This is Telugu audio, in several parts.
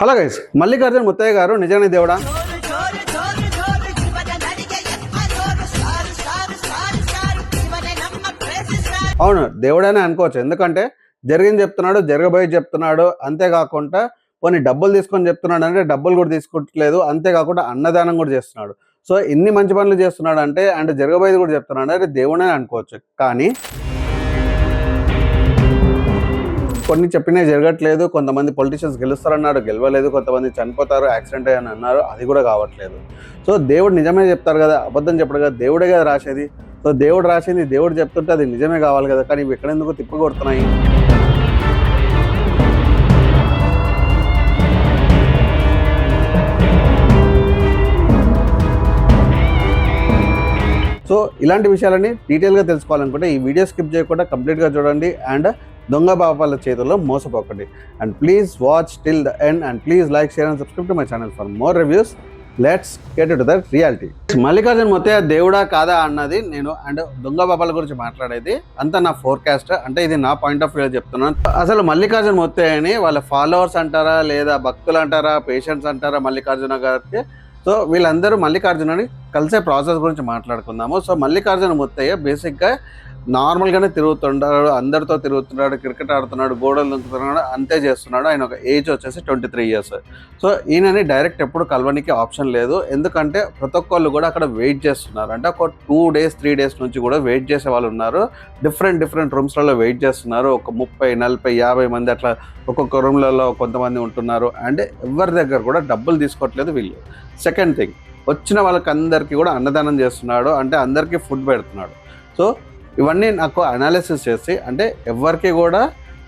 హలో గైస్ మల్లికార్జున ముత్తయ్య గారు నిజాన్ని దేవుడా? అవును దేవుడనే అనుకోవచ్చు. ఎందుకంటే జరిగింది చెప్తున్నాడు జరగబోయి చెప్తున్నాడు అంతేకాకుండా కొన్ని డబ్బులు తీసుకొని చెప్తున్నాడు అంటే డబ్బులు కూడా తీసుకోవట్లేదు అంతేకాకుండా అన్నదానం కూడా చేస్తున్నాడు. సో ఇన్ని మంచి పనులు చేస్తున్నాడు అంటే అండ్ జరగబోయేది కూడా చెప్తున్నాడు అంటే దేవుడనే అనుకోవచ్చు. కానీ కొన్ని చెప్పినవి జరగట్లేదు. కొంతమంది పొలిటీషియన్స్ గెలుస్తారన్నారు గెలవలేదు. కొంతమంది చనిపోతారు యాక్సిడెంట్ అయ్యని అన్నారు. అది కూడా కావట్లేదు. సో దేవుడు నిజమే చెప్తారు కదా అబద్ధం చెప్పడు కదా దేవుడే కదా రాసేది. సో దేవుడు రాసింది దేవుడు చెప్తుంటే అది నిజమే కావాలి కదా. కానీ ఇవి ఎక్కడెందుకు తిప్పగొడుతున్నాయి సో ఇలాంటి విషయాలని డీటెయిల్గా తెలుసుకోవాలనుకుంటే ఈ వీడియో స్కిప్ చేయకుండా కంప్లీట్గా చూడండి. అండ్ దొంగ బాబాల చేతుల్లో మోసపోకండి. And please watch till the end and please like share and subscribe to my channel for more reviews let's get to the reality Mallikarjun మొత్తం దేవుడా కాదా అన్నది నేను అండ్ దొంగ బాబాల గురించి మాట్లాడేది. అంతా నా ఫోర్కాస్ట్ అంటే ఇది నా పాయింట్ ఆఫ్ వ్యూ చెప్తున్నాను అసలు మల్లికార్జున్ మొత్తయ్యని వాళ్ళ ఫాలోవర్స్ అంటారా లేదా భక్తులు అంటారా పేషెంట్స్ అంటారా మల్లికార్జున గారికి? సో వీళ్ళందరూ మల్లికార్జునని కలిసే ప్రాసెస్ గురించి మాట్లాడుకుందాము. సో మల్లికార్జున ముత్తయ్య బేసిక్గా నార్మల్గానే తిరుగుతుంటాడు అందరితో తిరుగుతున్నాడు క్రికెట్ ఆడుతున్నాడు గోడలు దుంకుతున్నాడు అంతే చేస్తున్నాడు. ఆయన ఒక ఏజ్ వచ్చేసి ట్వంటీ త్రీ ఇయర్స్. సో ఈయనని డైరెక్ట్ ఎప్పుడు కలవనికి ఆప్షన్ లేదు. ఎందుకంటే ప్రతి ఒక్కళ్ళు కూడా అక్కడ వెయిట్ చేస్తున్నారు అంటే ఒక టూ డేస్ త్రీ డేస్ నుంచి కూడా వెయిట్ చేసే వాళ్ళు ఉన్నారు. డిఫరెంట్ డిఫరెంట్ రూమ్స్లలో వెయిట్ చేస్తున్నారు. ఒక ముప్పై నలభై యాభై మంది అట్లా ఒక్కొక్క రూమ్లలో కొంతమంది ఉంటున్నారు. అండ్ ఎవరి దగ్గర కూడా డబ్బులు తీసుకోవట్లేదు వీళ్ళు. సెకండ్ థింగ్ వచ్చిన వాళ్ళకి అందరికీ కూడా అన్నదానం చేస్తున్నాడు అంటే అందరికీ ఫుడ్ పెడుతున్నాడు. సో ఇవన్నీ నాకు అనాలిసిస్ చేసి అంటే ఎవరికి కూడా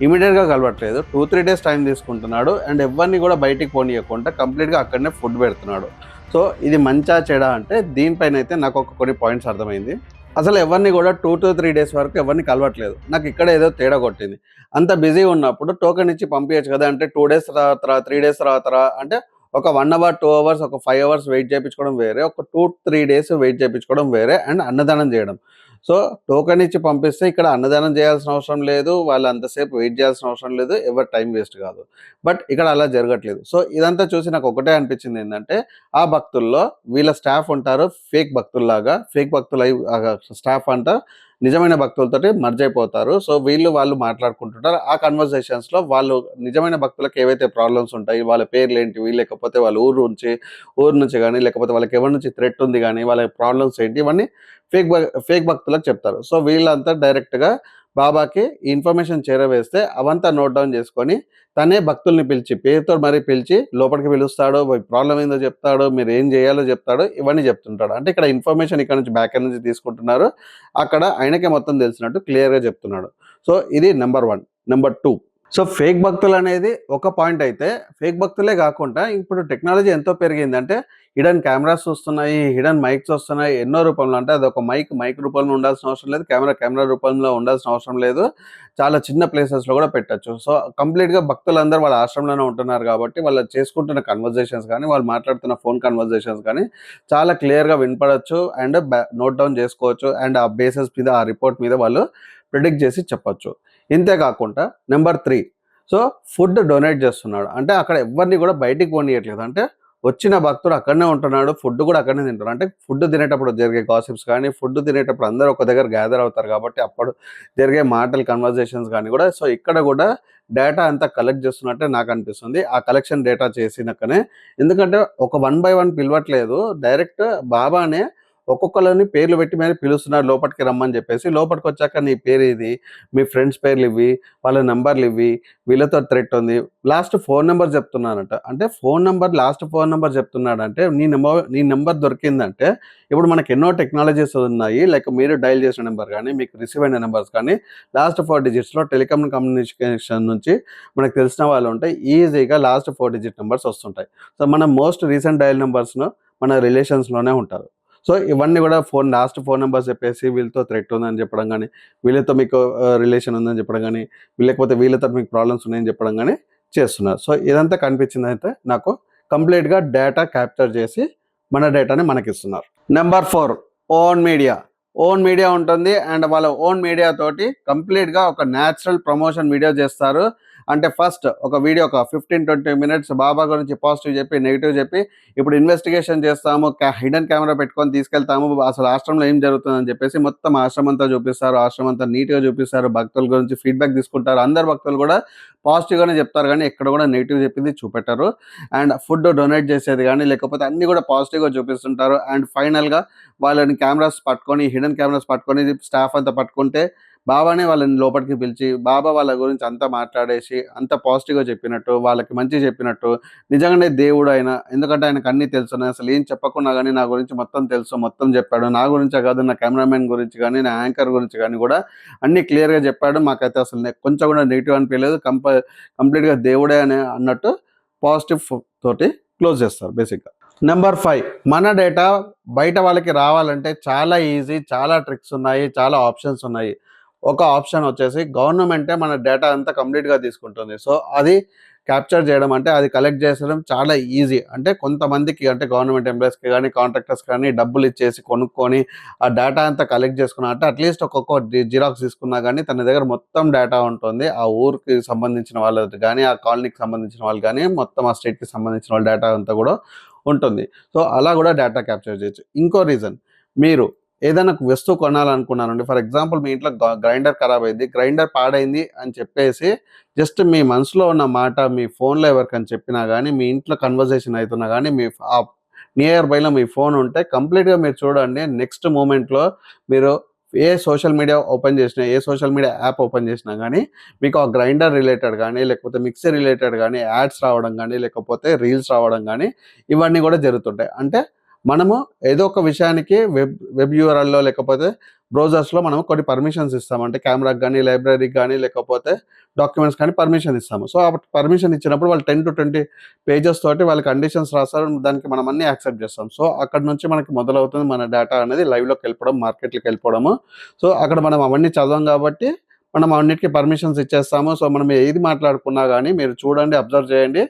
ఇమీడియట్గా కలవట్లేదు. టూ త్రీ డేస్ టైం తీసుకుంటున్నాడు అండ్ ఎవరిని కూడా బయటికి పోనీయకుండా కంప్లీట్గా అక్కడనే ఫుడ్ పెడుతున్నాడు. సో ఇది మంచా చెడా అంటే దీనిపైన అయితే నాకు ఒక కొన్ని పాయింట్స్ అర్థమైంది. అసలు ఎవరిని కూడా టూ టు త్రీ డేస్ వరకు ఎవరిని కలవట్లేదు. నాకు ఇక్కడ ఏదో తేడా కొట్టింది. అంత బిజీ ఉన్నప్పుడు టోకెన్ ఇచ్చి పంపించచ్చు కదా అంటే టూ డేస్ తర్వాత త్రీ డేస్ తర్వాత అంటే ఒక వన్ అవర్ టూ అవర్స్ ఒక ఫైవ్ అవర్స్ వెయిట్ చేయించుకోవడం వేరే ఒక టూ త్రీ డేస్ వెయిట్ చేయించుకోవడం వేరే అండ్ అన్నదానం చేయడం. సో టోకెన్ ఇచ్చి పంపిస్తే ఇక్కడ అన్నదానం చేయాల్సిన అవసరం లేదు వాళ్ళు అంతసేపు వెయిట్ చేయాల్సిన అవసరం లేదు ఎవరి టైం వేస్ట్ కాదు. బట్ ఇక్కడ అలా జరగట్లేదు. సో ఇదంతా చూసి నాకు ఒకటే అనిపించింది ఏంటంటే ఆ భక్తుల్లో వీళ్ళ స్టాఫ్ ఉంటారు ఫేక్ భక్తుల్లాగా ఫేక్ భక్తులు స్టాఫ్ అంట నిజమైన భక్తులతోటి మర్జ్ అయిపోతారు. సో వీళ్ళు వాళ్ళు మాట్లాడుకుంటుంటారు. ఆ కన్వర్సేషన్స్లో వాళ్ళు నిజమైన భక్తులకు ఏవైతే ప్రాబ్లమ్స్ ఉంటాయి వాళ్ళ పేర్లు ఏంటివి లేకపోతే వాళ్ళ ఊరు నుంచి ఊరు నుంచి కానీ లేకపోతే వాళ్ళకి ఎవరి నుంచి థ్రెట్ ఉంది కానీ వాళ్ళ ప్రాబ్లమ్స్ ఏంటి ఇవన్నీ ఫేక్ ఫేక్ భక్తులకు చెప్తారు. సో వీళ్ళంతా డైరెక్ట్గా బాబాకి ఇన్ఫర్మేషన్ చేరవేస్తే అవంతా నోట్ డౌన్ చేసుకొని తనే భక్తుల్ని పిలిచి పేరుతో మరీ పిలిచి లోపలికి పిలుస్తాడు ప్రాబ్లం ఏందో చెప్తాడు మీరు ఏం చేయాలో చెప్తాడు ఇవన్నీ చెప్తుంటాడు. అంటే ఇక్కడ ఇన్ఫర్మేషన్ ఇక్కడ నుంచి బ్యాక్ నుంచి తీసుకుంటున్నారు. అక్కడ ఆయనకే మొత్తం తెలిసినట్టు క్లియర్గా చెప్తున్నాడు. సో ఇది number one. Number two. So fake భక్తులు అనేది ఒక పాయింట్ అయితే ఫేక్ భక్తులే కాకుండా ఇప్పుడు టెక్నాలజీ ఎంతో పెరిగింది అంటే హిడెన్ కెమెరాస్ వస్తున్నాయి హిడెన్ మైక్స్ వస్తున్నాయి ఎన్నో రూపంలో. అంటే అది ఒక మైక్ మైక్ రూపంలో ఉండాల్సిన అవసరం లేదు కెమెరా కెమెరా రూపంలో ఉండాల్సిన అవసరం లేదు. చాలా చిన్న ప్లేసెస్లో కూడా పెట్టచ్చు. సో కంప్లీట్గా భక్తులందరూ వాళ్ళ ఆశ్రమంలోనే ఉంటున్నారు కాబట్టి వాళ్ళు చేసుకుంటున్న కన్వర్జేషన్స్ కానీ వాళ్ళు మాట్లాడుతున్న ఫోన్ కన్వర్జేషన్స్ కానీ చాలా క్లియర్గా వినపడచ్చు. అండ్ నోట్ డౌన్ చేసుకోవచ్చు. అండ్ ఆ బేసెస్ మీద ఆ రిపోర్ట్ మీద వాళ్ళు ప్రిడిక్ట్ చేసి చెప్పొచ్చు. ఇంతే కాకుండా number three so food donate చేస్తున్నాడు. అంటే అక్కడ ఎవరిని కూడా బయటికి పోనీయట్లేదు. అంటే వచ్చిన భక్తుడు అక్కడనే ఉంటున్నాడు ఫుడ్ కూడా అక్కడనే తింటారు అంటే ఫుడ్ తినేటప్పుడు జరిగే గాసిప్స్ కానీ ఫుడ్ తినేటప్పుడు అందరూ ఒక దగ్గర గ్యాదర్ అవుతారు కాబట్టి అప్పుడు జరిగే మాటలు కన్వర్జేషన్స్ కానీ కూడా. సో ఇక్కడ కూడా డేటా అంతా కలెక్ట్ చేస్తున్నట్టే నాకు అనిపిస్తుంది. ఆ కలెక్షన్ డేటా చేసినాకనే ఎందుకంటే ఒక వన్ బై వన్ పిలవట్లేదు. డైరెక్ట్ బాబానే ఒక్కొక్కరిని పేర్లు పెట్టి మరి పిలుస్తున్నారు లోపలికి రమ్మని చెప్పేసి. లోపలికి వచ్చాక నీ పేరు ఇది మీ ఫ్రెండ్స్ పేర్లు ఇవి వాళ్ళ నెంబర్లు ఇవి వీళ్ళతో థ్రెట్ ఉంది. లాస్ట్ ఫోన్ నెంబర్ చెప్తున్నానంట. అంటే phone number last phone number చెప్తున్నాడంటే నీ నెంబర్ నీ నెంబర్ దొరికిందంటే ఇప్పుడు మనకి ఎన్నో టెక్నాలజీస్ ఉన్నాయి. లైక్ మీరు డైల్ చేసిన నెంబర్ కానీ మీకు రిసీవ్ అయిన నెంబర్స్ కానీ లాస్ట్ ఫోర్ డిజిట్స్లో టెలికమ్ కమ్యూనికేషన్ నుంచి మనకు తెలిసిన వాళ్ళు ఉంటే ఈజీగా లాస్ట్ ఫోర్ డిజిట్ నెంబర్స్ వస్తుంటాయి. సో మన మోస్ట్ రీసెంట్ డైల్ నెంబర్స్ను మన రిలేషన్స్లోనే ఉంటారు. సో ఇవన్నీ కూడా ఫోన్ లాస్ట్ ఫోన్ నెంబర్స్ చెప్పేసి వీళ్ళతో థ్రెట్ ఉందని చెప్పడం కానీ వీళ్ళతో మీకు రిలేషన్ ఉందని చెప్పడం కానీ లేకపోతే వీళ్ళతో మీకు ప్రాబ్లమ్స్ ఉన్నాయని చెప్పడం కానీ చేస్తున్నారు. సో ఇదంతా కనిపించింది అయితే నాకు కంప్లీట్గా డేటా క్యాప్చర్ చేసి మన డేటాని మనకి ఇస్తున్నారు number four own media. Own media ఉంటుంది అండ్ వాళ్ళ ఓన్ మీడియా తోటి కంప్లీట్గా ఒక న్యాచురల్ ప్రమోషన్ వీడియో చేస్తారు. అంటే ఫస్ట్ ఒక వీడియో ఒక ఫిఫ్టీన్ ట్వంటీ మినిట్స్ బాబా గురించి పాజిటివ్ చెప్పి నెగిటివ్ చెప్పి ఇప్పుడు ఇన్వెస్టిగేషన్ చేస్తాము హిడెన్ కెమెరా పెట్టుకొని తీసుకెళ్తాము అసలు ఆశ్రమంలో ఏం జరుగుతుందని చెప్పేసి మొత్తం ఆశ్రమం అంతా చూపిస్తారు ఆశ్రమం అంతా నీట్గా చూపిస్తారు భక్తుల గురించి ఫీడ్బ్యాక్ తీసుకుంటారు అందరు భక్తులు కూడా పాజిటివ్గానే చెప్తారు కానీ ఎక్కడ కూడా నెగిటివ్ చెప్పింది చూపెట్టారు. అండ్ ఫుడ్ డొనేట్ చేసేది కానీ లేకపోతే అన్ని కూడా పాజిటివ్గా చూపిస్తుంటారు. అండ్ ఫైనల్గా వాళ్ళని కెమెరాస్ పట్టుకొని హిడెన్ కెమెరాస్ పట్టుకొని స్టాఫ్ అంతా పట్టుకుంటే బాబానే వాళ్ళని లోపలికి పిలిచి బాబా వాళ్ళ గురించి అంతా మాట్లాడేసి అంత పాజిటివ్గా చెప్పినట్టు వాళ్ళకి మంచి చెప్పినట్టు నిజంగానే దేవుడు ఆయన ఎందుకంటే ఆయనకు అన్నీ తెలుసు అసలు ఏం చెప్పకుండా కానీ నా గురించి మొత్తం తెలుసు మొత్తం చెప్పాడు. నా గురించే కాదు నా కెమెరామెన్ గురించి కానీ నా యాంకర్ గురించి కానీ కూడా అన్ని క్లియర్గా చెప్పాడు. మాకైతే అసలు కొంచెం కూడా నెగిటివ్ అనిపించలేదు. కంప కంప్లీట్గా దేవుడే అని అన్నట్టు పాజిటివ్ తోటి క్లోజ్ చేస్తారు బేసిక్గా. నెంబర్ ఫైవ్ మన డేటా బయట వాళ్ళకి రావాలంటే చాలా ఈజీ చాలా ట్రిక్స్ ఉన్నాయి చాలా ఆప్షన్స్ ఉన్నాయి. ఒక ఆప్షన్ వచ్చేసి గవర్నమెంటే మన డేటా అంతా కంప్లీట్గా తీసుకుంటుంది. సో అది క్యాప్చర్ చేయడం అంటే అది కలెక్ట్ చేసడం చాలా ఈజీ. అంటే కొంతమందికి అంటే గవర్నమెంట్ ఎంప్లాయీస్కి కానీ కాంట్రాక్టర్స్ కానీ డబ్బులు ఇచ్చేసి కొనుక్కొని ఆ డేటా అంతా కలెక్ట్ చేసుకున్నా అంటే అట్లీస్ట్ ఒక్కొక్క జిరాక్స్ తీసుకున్నా కానీ తన దగ్గర మొత్తం డేటా ఉంటుంది. ఆ ఊరికి సంబంధించిన వాళ్ళకి కానీ ఆ కాలనీకి సంబంధించిన వాళ్ళు కానీ మొత్తం ఆ స్టేట్కి సంబంధించిన వాళ్ళ డేటా అంతా కూడా ఉంటుంది. సో అలా కూడా డేటా క్యాప్చర్ చేయొచ్చు. ఇంకో రీజన్ మీరు ఏదైనా వస్తువు కొనాలనుకున్నానండి. ఫర్ ఎగ్జాంపుల్ మీ ఇంట్లో గ్రైండర్ ఖరాబ్ అయింది గ్రైండర్ పాడైంది అని చెప్పేసి జస్ట్ మీ మనసులో ఉన్న మాట మీ ఫోన్లో ఎవరికని చెప్పినా కానీ మీ ఇంట్లో కన్వర్జేషన్ అవుతున్నా కానీ మీ ఆ నియర్ బైలో మీ ఫోన్ ఉంటే కంప్లీట్గా మీరు చూడండి నెక్స్ట్ మూమెంట్లో మీరు ఏ సోషల్ మీడియా ఓపెన్ చేసినా ఏ సోషల్ మీడియా యాప్ ఓపెన్ చేసినా కానీ మీకు ఆ గ్రైండర్ రిలేటెడ్ కానీ లేకపోతే మిక్సీ రిలేటెడ్ కానీ యాడ్స్ రావడం కానీ లేకపోతే రీల్స్ రావడం కానీ ఇవన్నీ కూడా జరుగుతుంటాయి. అంటే మనము ఏదో ఒక విషయానికి వెబ్ వెబ్ యూఆర్ఎల్లో లేకపోతే బ్రౌజర్స్లో మనం కొన్ని పర్మిషన్స్ ఇస్తాము. అంటే కెమెరాకి కానీ లైబ్రరీకి కానీ లేకపోతే డాక్యుమెంట్స్ కానీ పర్మిషన్ ఇస్తాము. సో ఆ పర్మిషన్ ఇచ్చినప్పుడు వాళ్ళు టెన్ టు ట్వంటీ పేజెస్ తోటి వాళ్ళ కండిషన్స్ రాస్తారు. దానికి మనం అన్ని యాక్సెప్ట్ చేస్తాం. సో అక్కడ నుంచి మనకి మొదలవుతుంది మన డేటా అనేది లైవ్లోకి వెళ్ళిపోవడం మార్కెట్లోకి వెళ్ళిపోవడము. సో అక్కడ మనం అవన్నీ చదవం కాబట్టి మనం అన్నిటికీ పర్మిషన్స్ ఇచ్చేస్తాము. సో మనం ఏది మాట్లాడుకున్నా కానీ మీరు చూడండి అబ్జర్వ్ చేయండి.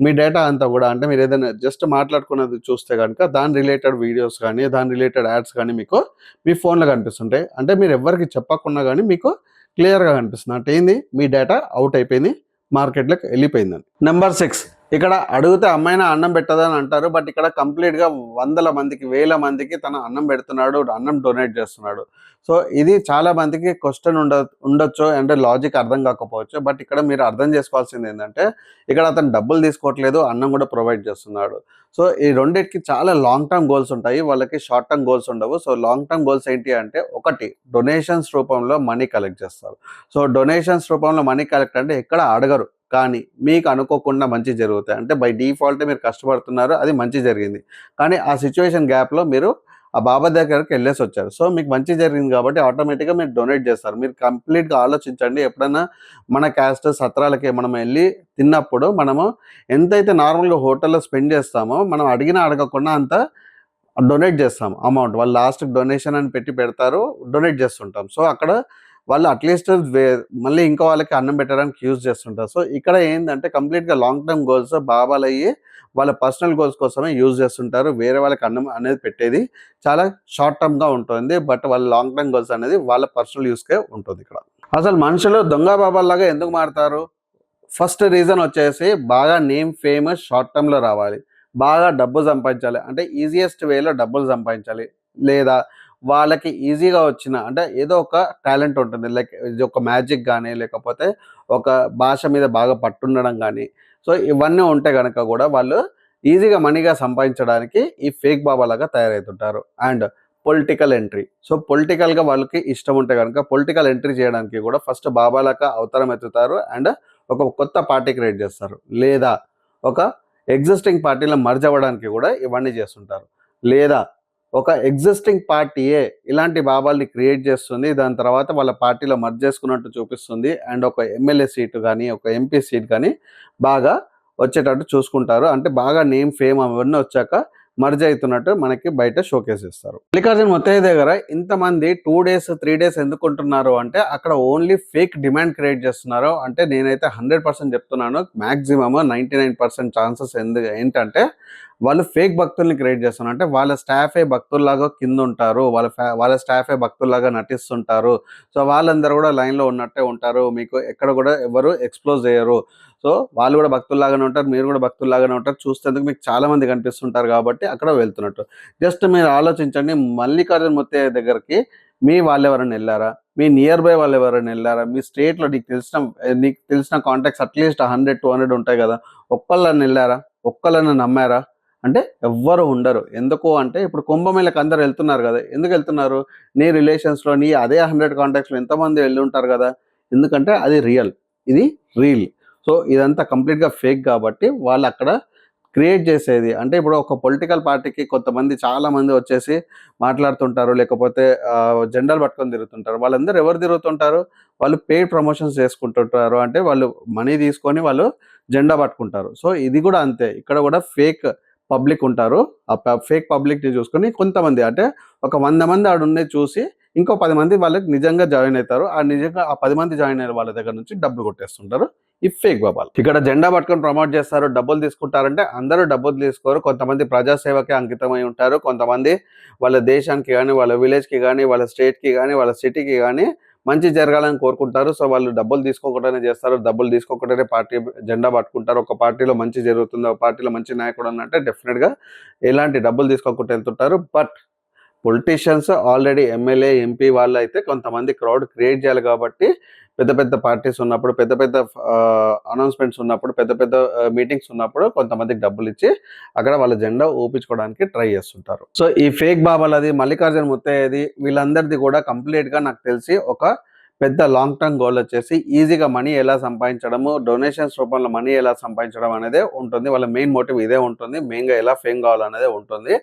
మీ డేటా అంతా కూడా అంటే మీరు ఏదైనా జస్ట్ మాట్లాడుకున్నది చూస్తే కనుక దాని రిలేటెడ్ వీడియోస్ కానీ దాని రిలేటెడ్ యాడ్స్ కానీ మీకు మీ ఫోన్లో కనిపిస్తుంటాయి. అంటే మీరు ఎవరికి చెప్పకుండా కానీ మీకు క్లియర్గా కనిపిస్తుంది. అంటే ఏంది? మీ డేటా అవుట్ అయిపోయింది. మార్కెట్లోకి వెళ్ళిపోయిందని. Number six. ఇక్కడ అడిగితే అమ్మాయిన అన్నం పెట్టదని అంటారు బట్ ఇక్కడ కంప్లీట్గా వందల మందికి వేల మందికి తన అన్నం పెడుతున్నాడు అన్నం డొనేట్ చేస్తున్నాడు. సో ఇది చాలా మందికి క్వశ్చన్ ఉండ ఉండొచ్చు అంటే లాజిక్ అర్థం కాకపోవచ్చు బట్ ఇక్కడ మీరు అర్థం చేసుకోవాల్సింది ఏంటంటే ఇక్కడ అతను డబ్బులు తీసుకోవట్లేదు అన్నం కూడా ప్రొవైడ్ చేస్తున్నాడు. సో ఈ రెండింటికి చాలా లాంగ్ టర్మ్ గోల్స్ ఉంటాయి వాళ్ళకి షార్ట్ టర్మ్ గోల్స్ ఉండవు. సో లాంగ్ టర్మ్ గోల్స్ ఏంటి అంటే ఒకటి డొనేషన్స్ రూపంలో మనీ కలెక్ట్ చేస్తారు. సో డొనేషన్స్ రూపంలో మనీ కలెక్ట్ అంటే ఎక్కడ అడగరు. కానీ మీకు అనుకోకుండా మంచి జరుగుతాయి. అంటే బై డిఫాల్ట్ మీరు కష్టపడుతున్నారు అది మంచి జరిగింది. కానీ ఆ సిచ్యువేషన్ గ్యాప్లో మీరు ఆ బాబా దగ్గరికి వెళ్ళేసి వచ్చారు. సో మీకు మంచి జరిగింది కాబట్టి ఆటోమేటిక్గా మీరు డొనేట్ చేస్తారు. మీరు కంప్లీట్గా ఆలోచించండి. ఎప్పుడైనా మన క్యాస్ట్ సత్రాలకి మనం వెళ్ళి తిన్నప్పుడు మనము ఎంతైతే నార్మల్గా హోటల్లో స్పెండ్ చేస్తామో మనం అడిగినా అడగకుండా అంత డొనేట్ చేస్తాం అమౌంట్. వాళ్ళు లాస్ట్ డొనేషన్ అని పెట్టి పెడతారు డొనేట్ చేస్తుంటాం. సో అక్కడ వాళ్ళు అట్లీస్ట్ మళ్ళీ ఇంకో వాళ్ళకి అన్నం పెట్టడానికి యూజ్ చేస్తుంటారు. సో ఇక్కడ ఏంటంటే కంప్లీట్గా లాంగ్ టర్మ్ గోల్స్ బాబాలు అయ్యి వాళ్ళ పర్సనల్ గోల్స్ కోసమే యూజ్ చేస్తుంటారు. వేరే వాళ్ళకి అన్నం అనేది పెట్టేది చాలా షార్ట్ టర్మ్గా ఉంటుంది. బట్ వాళ్ళ లాంగ్ టర్మ్ గోల్స్ అనేది వాళ్ళ పర్సనల్ యూస్కే ఉంటుంది ఇక్కడ. అసలు మనుషులు దొంగ బాబాల్లాగా ఎందుకు మారుతారు? ఫస్ట్ రీజన్ వచ్చేసి బాగా నేమ్ ఫేమస్ షార్ట్ టర్మ్లో రావాలి. బాగా డబ్బు సంపాదించాలి. అంటే ఈజియెస్ట్ వేలో డబ్బులు సంపాదించాలి. లేదా వాళ్ళకి ఈజీగా వచ్చిన అంటే ఏదో ఒక టాలెంట్ ఉంటుంది. లైక్ ఇది ఒక మ్యాజిక్ కానీ లేకపోతే ఒక భాష మీద బాగా పట్టుండడం కానీ సో ఇవన్నీ ఉంటే కనుక కూడా వాళ్ళు ఈజీగా మనీగా సంపాదించడానికి ఈ ఫేక్ బాబా లాగా తయారవుతుంటారు. And political entry. సో పొలిటికల్గా వాళ్ళకి ఇష్టం ఉంటే కనుక పొలిటికల్ ఎంట్రీ చేయడానికి కూడా ఫస్ట్ బాబాలాగా అవతారం ఎత్తుతారు. అండ్ ఒక కొత్త పార్టీ క్రియేట్ చేస్తారు. లేదా ఒక ఎగ్జిస్టింగ్ పార్టీలో మర్జ్ అవ్వడానికి కూడా ఇవన్నీ చేస్తుంటారు. లేదా ఒక ఎగ్జిస్టింగ్ పార్టీయే ఇలాంటి బాబాల్ని క్రియేట్ చేస్తుంది. దాని తర్వాత వాళ్ళ పార్టీలో మర్జ్ చేసుకున్నట్టు చూపిస్తుంది. అండ్ ఒక ఎమ్మెల్యే సీటు కానీ ఒక ఎంపీ సీట్ కానీ బాగా వచ్చేటట్టు చూసుకుంటారు. అంటే బాగా నేమ్ ఫేమ్ అవన్నీ వచ్చాక మర్జ్ అవుతున్నట్టు మనకి బయట షోకేస్ ఇస్తారు. మల్లికార్జున మొత్తయ్య దగ్గర ఇంతమంది టూ డేస్ త్రీ డేస్ ఎందుకు ఉంటున్నారు అంటే అక్కడ ఓన్లీ ఫేక్ డిమాండ్ క్రియేట్ చేస్తున్నారు అంటే నేనైతే హండ్రెడ్ పర్సెంట్ చెప్తున్నాను. Maximum ninety nine percent chances ఎందు ఏంటంటే వాళ్ళు ఫేక్ భక్తుల్ని క్రియేట్ చేస్తున్నారు. అంటే వాళ్ళ స్టాఫే భక్తుల్లాగా కింద ఉంటారు. వాళ్ళ ఫ్యా- వాళ్ళ స్టాఫే భక్తుల్లాగా నటిస్తుంటారు. సో వాళ్ళందరూ కూడా లైన్లో ఉన్నట్టే ఉంటారు. మీకు ఎక్కడ కూడా ఎవరు ఎక్స్ప్లోజ్ చేయరు. సో వాళ్ళు కూడా భక్తుల్లాగానే ఉంటారు మీరు కూడా భక్తుల్లాగానే ఉంటారు. చూస్తేందుకు మీకు చాలా మంది కనిపిస్తుంటారు కాబట్టి అక్కడ వెళ్తున్నట్టు. జస్ట్ మీరు ఆలోచించండి మల్లికార్జున ముత్తయ్య దగ్గరికి మీ వాళ్ళు ఎవరైనా వెళ్ళారా? మీ నియర్ బై వాళ్ళు ఎవరైనా వెళ్ళారా? మీ స్టేట్లో నీకు తెలిసిన నీకు తెలిసిన contacts at least hundred two hundred ఉంటాయి కదా. ఒక్కళ్ళని వెళ్ళారా? ఒక్కళ్ళని నమ్మారా? అంటే ఎవ్వరు ఉండరు. ఎందుకు అంటే ఇప్పుడు కుంభమేళకి అందరు వెళ్తున్నారు కదా. ఎందుకు వెళ్తున్నారు? నీ రిలేషన్స్లో నీ అదే హండ్రెడ్ కాంటాక్ట్స్లో ఎంతమంది వెళ్ళి ఉంటారు కదా? ఎందుకంటే అది రియల్ ఇది రీల్ సో ఇదంతా కంప్లీట్గా ఫేక్ కాబట్టి వాళ్ళు అక్కడ క్రియేట్ చేసేది. అంటే ఇప్పుడు ఒక పొలిటికల్ పార్టీకి కొంతమంది చాలామంది వచ్చేసి మాట్లాడుతుంటారు లేకపోతే జెండాలు పట్టుకొని తిరుగుతుంటారు. వాళ్ళందరూ ఎవరు తిరుగుతుంటారు? వాళ్ళు పెయిడ్ ప్రమోషన్స్ చేసుకుంటుంటారు. అంటే వాళ్ళు మనీ తీసుకొని వాళ్ళు జెండా పట్టుకుంటారు. సో ఇది కూడా అంతే. ఇక్కడ కూడా ఫేక్ పబ్లిక్ ఉంటారు. ఆ ఫేక్ పబ్లిక్ని చూసుకొని కొంతమంది అంటే ఒక వంద మంది ఆడున్నే చూసి ఇంకో పది మంది వాళ్ళకి నిజంగా జాయిన్ అవుతారు. ఆ నిజంగా ఆ పది మంది జాయిన్ అయిన వాళ్ళ దగ్గర నుంచి డబ్బులు కొట్టేస్తుంటారు. ఈ ఫేక్ బాబాలు ఇక్కడ జెండా పట్టుకొని ప్రమోట్ చేస్తారు డబ్బులు తీసుకుంటారంటే అందరూ డబ్బులు తీసుకోరు. కొంతమంది ప్రజాసేవకే అంకితమై ఉంటారు. కొంతమంది వాళ్ళ దేశానికి కానీ వాళ్ళ విలేజ్కి కానీ వాళ్ళ స్టేట్కి కానీ వాళ్ళ సిటీకి కానీ మంచి జరగాలని కోరుకుంటారు. సో వాళ్ళు డబ్బులు తీసుకోకుండానే చేస్తారు. డబ్బులు తీసుకోకుండానే పార్టీ జెండా పట్టుకుంటారు. ఒక పార్టీలో మంచి జరుగుతుంది ఒక పార్టీలో మంచి నాయకుడు అన్నట్టే డెఫినెట్గా ఎలాంటి డబ్బులు తీసుకోకుండా వెళ్తుంటారు but politicians already MLA MP వాళ్ళు అయితే కొంతమంది క్రౌడ్ క్రియేట్ చేయాలి కాబట్టి పెద్ద పెద్ద పార్టీస్ ఉన్నప్పుడు పెద్ద పెద్ద అనౌన్స్మెంట్స్ ఉన్నప్పుడు పెద్ద పెద్ద మీటింగ్స్ ఉన్నప్పుడు కొంతమందికి డబ్బులు ఇచ్చి అక్కడ వాళ్ళ జెండా ఊపించుకోవడానికి ట్రై చేస్తుంటారు. సో ఈ ఫేక్ బాబాలది మల్లికార్జున ముత్తయ్యది వీళ్ళందరిది కూడా కంప్లీట్గా నాకు తెలిసి ఒక పెద్ద లాంగ్ టర్మ్ గోల్ వచ్చేసి ఈజీగా మనీ ఎలా సంపాదించడము డొనేషన్స్ రూపంలో మనీ ఎలా సంపాదించడం అనేది ఉంటుంది. వాళ్ళ మెయిన్ మోటివ్ ఇదే ఉంటుంది. మెయిన్గా ఎలా ఫేమ్ కావాలనేదే ఉంటుంది.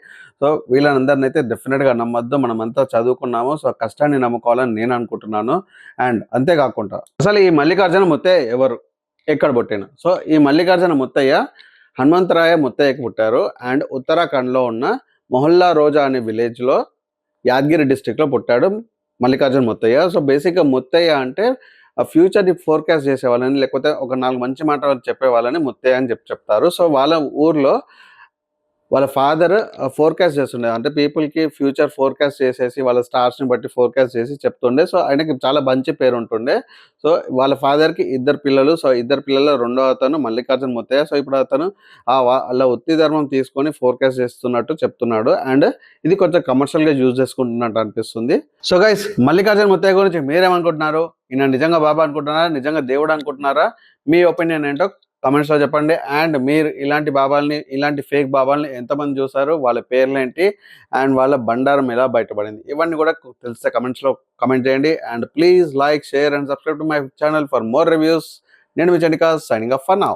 సో వీళ్ళందరిని అయితే డెఫినెట్గా నమ్మొద్దు. మనమంతా చదువుకున్నాము. సో కష్టాన్ని నమ్ముకోవాలని నేను అనుకుంటున్నాను. అండ్ అంతేకాకుండా అసలు ఈ మల్లికార్జున ముత్తయ్య ఎవరు? ఎక్కడ పుట్టిన? సో ఈ మల్లికార్జున ముత్తయ్య హనుమంతరాయ ముత్తయ్యకి పుట్టారు. అండ్ ఉత్తరాఖండ్లో ఉన్న మొహల్లా రోజా అనే విలేజ్లో యాదగిరి డిస్టిక్లో పుట్టాడు. మల్లికార్జున ముత్తయ్య. సో బేసిక్గా ముత్తయ్య అంటే ఆ ఫ్యూచర్ని ఫోర్కాస్ట్ చేసే వాళ్ళని లేకపోతే ఒక నాలుగు మంచి మాటలు చెప్పే వాళ్ళని ముత్తయ్య అని చెప్పి చెప్తారు. సో వాళ్ళ ఊర్లో వాళ్ళ ఫాదర్ ఫోర్కాస్ట్ చేస్తుండే. అంటే పీపుల్కి ఫ్యూచర్ ఫోర్కాస్ట్ చేసేసి వాళ్ళ స్టార్స్ని బట్టి ఫోర్కాస్ట్ చేసి చెప్తుండే. సో ఆయనకి చాలా మంచి పేరు ఉంటుండే. సో వాళ్ళ ఫాదర్కి ఇద్దరు పిల్లలు. సో ఇద్దరు పిల్లలు రెండో అతను మల్లికార్జున ముత్తయ్య. సో ఇప్పుడు అతను ఆ వాళ్ళ వృత్తి ధర్మం తీసుకొని ఫోర్కాస్ట్ చేస్తున్నట్టు చెప్తున్నాడు. అండ్ ఇది కొంచెం కమర్షియల్గా యూజ్ చేసుకుంటున్నట్టు అనిపిస్తుంది. సో గైస్ మల్లికార్జున ముత్తయ్య గురించి మీరేమనుకుంటున్నారు? ఈయన నిజంగా బాబా అనుకుంటున్నారా? నిజంగా దేవుడు అనుకుంటున్నారా? మీ ఒపీనియన్ ఏంటో కమెంట్స్లో చెప్పండి. అండ్ మీరు ఇలాంటి బాబాల్ని ఇలాంటి ఫేక్ బాబాల్ని ఎంతమంది చూసారు వాళ్ళ పేర్లేంటి? అండ్ వాళ్ళ బండారం ఎలా బయటపడింది? ఇవన్నీ కూడా తెలిస్తే కమెంట్స్లో కమెంట్ చేయండి. And please like share and subscribe to my channel for more reviews నేను మీ Chandika signing off for now